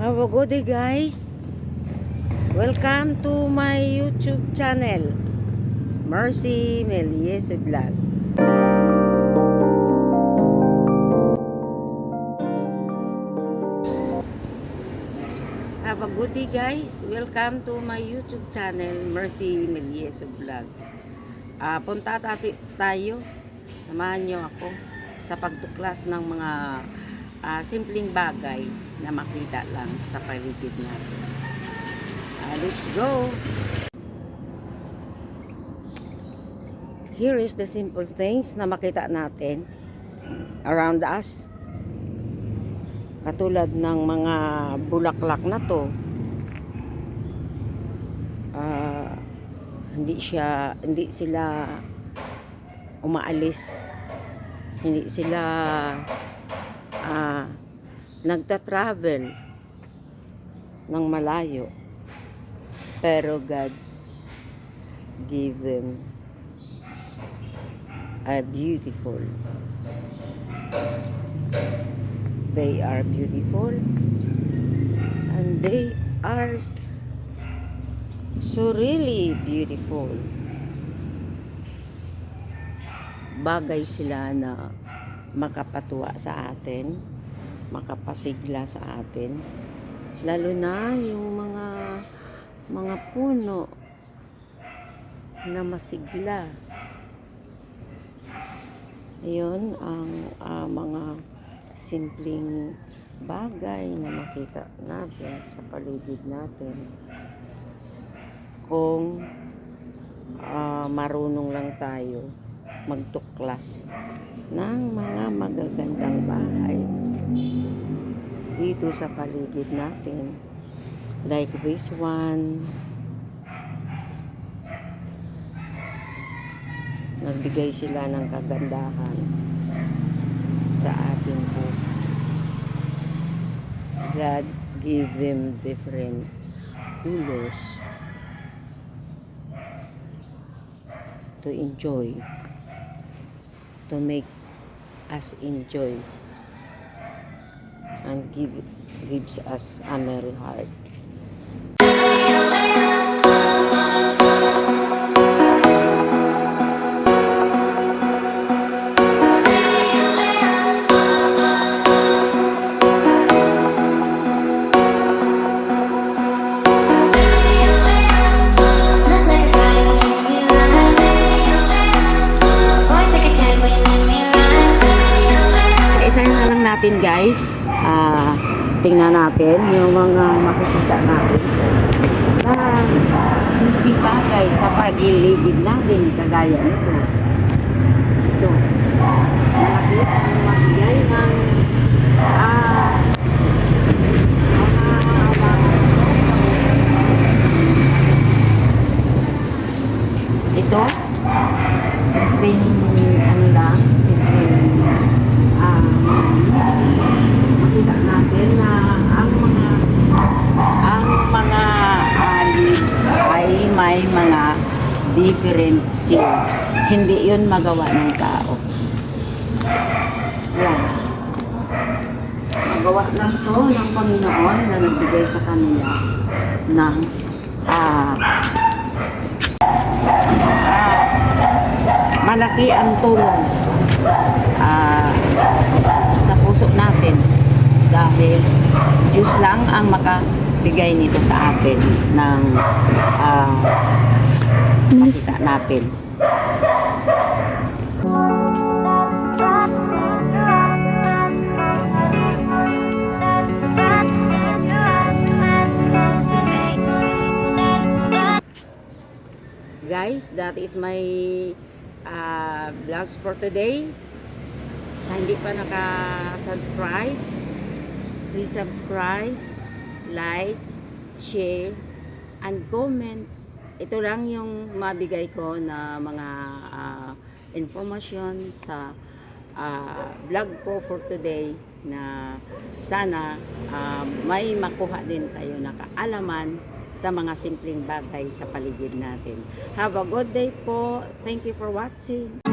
Good day guys. Welcome to my YouTube channel. Mercy Melies Vlog. Have a good day guys. Welcome to my YouTube channel Mercy Melies Vlog. Ah, punta tayo. Samahan niyo ako sa pagtuklas ng mga ah, simpleng bagay na makita lang sa paligid natin. Ah, let's go! Here is the simple things na makita natin around us. Katulad ng mga bulaklak na to. Ah, hindi siya hindi sila umaalis. Hindi sila ah, nagta-travel ng malayo. Pero God give them a beautiful. They are beautiful and they are so really beautiful. Bagay sila na makapatuwa sa atin, makapasigla sa atin. Lalo na yung mga mga puno na masigla. Ayun ang ah, mga simpleng bagay na makita natin sa paligid natin. Kung ah, marunong lang tayo magtuklas ng mga magagandang bahay dito sa paligid natin. Like this one. Nagbigay sila ng kagandahan sa ating buhay. God give them different colors to enjoy to make us enjoy and give gives us a merry heart. Natin guys. Ah, tingnan natin yung mga makikita natin sa hindi bagay sa pagiligid natin kagaya nito. Ito. Malaki ang magbigay ng ah, mga- ito simpleng ano lang simpleng ah, makita natin na ang mga ang mga ah, leaves ay may mga different shapes. Hindi yun magawa ng tao. Yan. Magawa lang to ng Panginoon na nagbigay sa kanila ng ah, ah, malaki ang tulong ah, sa puso natin dahil Diyos lang ang makabigay nito sa atin ng ah, makita natin. Guys, that is my uh, vlogs for today. Sa hindi pa naka-subscribe, please subscribe, like, share, and comment. Ito lang yung mabigay ko na mga uh, information sa uh, vlog ko for today na sana uh, may makuha din kayo na kaalaman sa mga simpleng bagay sa paligid natin. Have a good day po. Thank you for watching.